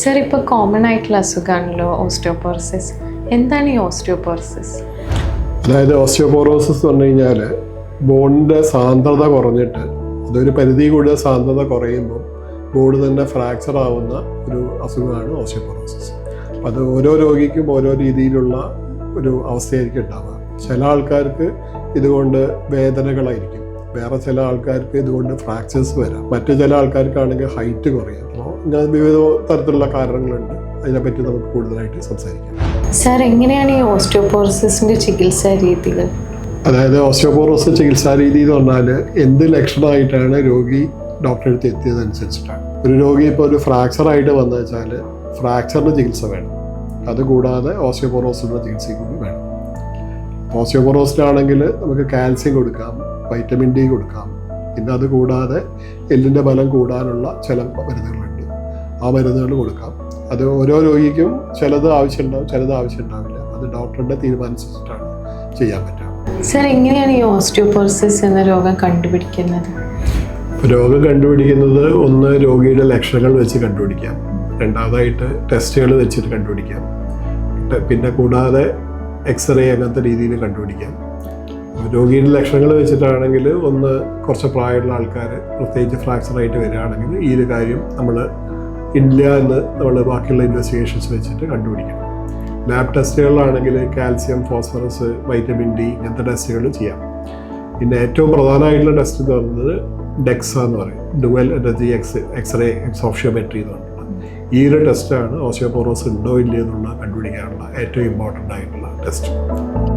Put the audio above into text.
Sir ഇപ്പോൾ common ആയിട്ടുള്ള അസുഖമാണല്ലോ osteoporosis എന്താണ് ഈ ഓസ്റ്റിയോപോറസിസ് അതായത് ഓസ്റ്റിയോപോറോസിസ് എന്ന് പറഞ്ഞു കഴിഞ്ഞാൽ ബോണിന്റെ സാന്ദ്രത കുറഞ്ഞിട്ട് അതൊരു പരിധി കൂടുതൽ സാന്ദ്രത കുറയുമ്പോൾ ബോഡ് തന്നെ ഫ്രാക്ചർ ആവുന്ന ഒരു അസുഖമാണ് ഓസ്റ്റിയോപോറോസിസ് അപ്പം അത് ഓരോ രോഗിക്കും ഓരോ രീതിയിലുള്ള ഒരു അവസ്ഥയായിരിക്കും ഉണ്ടാവുക. ചില ആൾക്കാർക്ക് ഇതുകൊണ്ട് വേദനകളായിരിക്കും. വേറെ ചില ആൾക്കാർക്ക് ഇതുകൊണ്ട് ഫ്രാക്ചേഴ്സ് വരാം. മറ്റു ചില ആൾക്കാർക്കാണെങ്കിൽ ഹൈറ്റ് കുറയാം. അപ്പോൾ ഇങ്ങനെ വിവിധ തരത്തിലുള്ള കാരണങ്ങളുണ്ട്. അതിനെപ്പറ്റി നമുക്ക് കൂടുതലായിട്ട് സംസാരിക്കാം. സാർ എങ്ങനെയാണ് ഈ ഓസ്റ്റിയോപോറോസിന്റെ ചികിത്സാ രീതികൾ? അതായത് ഓസ്റ്റിയോപോറോസ് ചികിത്സാ രീതി എന്ന് പറഞ്ഞാൽ എന്ത് ലക്ഷണമായിട്ടാണ് രോഗി ഡോക്ടറെ അടുത്ത് എത്തിയതനുസരിച്ചിട്ടാണ് ഒരു രോഗി ഇപ്പോൾ ഒരു ഫ്രാക്ചർ ആയിട്ട് വന്നു വെച്ചാൽ ഫ്രാക്ചറിന് ചികിത്സ വേണം. അതുകൂടാതെ ഓസ്റ്റിയോപോറോസിനുള്ള ചികിത്സയും കൂടി വേണം. ഓസ്റ്റിയോപോറോസിനാണെങ്കിൽ നമുക്ക് കാൽസ്യം കൊടുക്കാം വൈറ്റമിൻ ഡി കൊടുക്കാം. പിന്നെ അത് കൂടാതെ എല്ലിന്റെ ബലം കൂടാനുള്ള ചില മരുന്നുകളുണ്ട്. ആ മരുന്നുകൾ കൊടുക്കാം. അത് ഓരോ രോഗിക്കും ചിലത് ആവശ്യമുണ്ടാവും ചിലത് ആവശ്യമുണ്ടാവില്ല. അത് ഡോക്ടറുടെ തീരുമാനിച്ചിട്ടാണ് ചെയ്യാൻ പറ്റുക. സർ എങ്ങനെയാണ് ഈ ഓസ്റ്റിയോപോറോസിസ് എന്ന രോഗം കണ്ടുപിടിക്കുന്നത്? രോഗം കണ്ടുപിടിക്കുന്നത് ഒന്ന് രോഗിയുടെ ലക്ഷണങ്ങൾ വെച്ച് കണ്ടുപിടിക്കാം. രണ്ടാമതായിട്ട് ടെസ്റ്റുകൾ വെച്ചിട്ട് കണ്ടുപിടിക്കാം. പിന്നെ കൂടാതെ എക്സ്റേ അങ്ങനത്തെ രീതിയിൽ കണ്ടുപിടിക്കാം. രോഗിയുടെ ലക്ഷണങ്ങൾ വെച്ചിട്ടാണെങ്കിൽ ഒന്ന് കുറച്ച് പ്രായമുള്ള ആൾക്കാർ പ്രത്യേകിച്ച് ഫ്രാക്ചർ ആയിട്ട് വരികയാണെങ്കിൽ ഈ ഒരു കാര്യം നമ്മൾ ഇല്ല എന്ന് നമ്മൾ ബാക്കിയുള്ള ഇൻവെസ്റ്റിഗേഷൻസ് വെച്ചിട്ട് കണ്ടുപിടിക്കണം. ലാബ് ടെസ്റ്റുകളിലാണെങ്കിൽ കാൽസ്യം ഫോസ്ഫറസ് വൈറ്റമിൻ ഡി ഇങ്ങനത്തെ ടെസ്റ്റുകൾ ചെയ്യാം. പിന്നെ ഏറ്റവും പ്രധാനമായിട്ടുള്ള ടെസ്റ്റ് എന്ന് പറയുന്നത് ഡെക്സ എന്ന് പറയും. Dual energy X X-ray absorptiometry എന്ന് പറഞ്ഞിട്ടുള്ള ഈ ഒരു ടെസ്റ്റാണ് ഓസിയോപോറോസ് ഉണ്ടോ ഇല്ലയോ എന്നുള്ള കണ്ടുപിടിക്കാനുള്ള ഏറ്റവും ഇമ്പോർട്ടന്റ് ആയിട്ടുള്ള ടെസ്റ്റ്.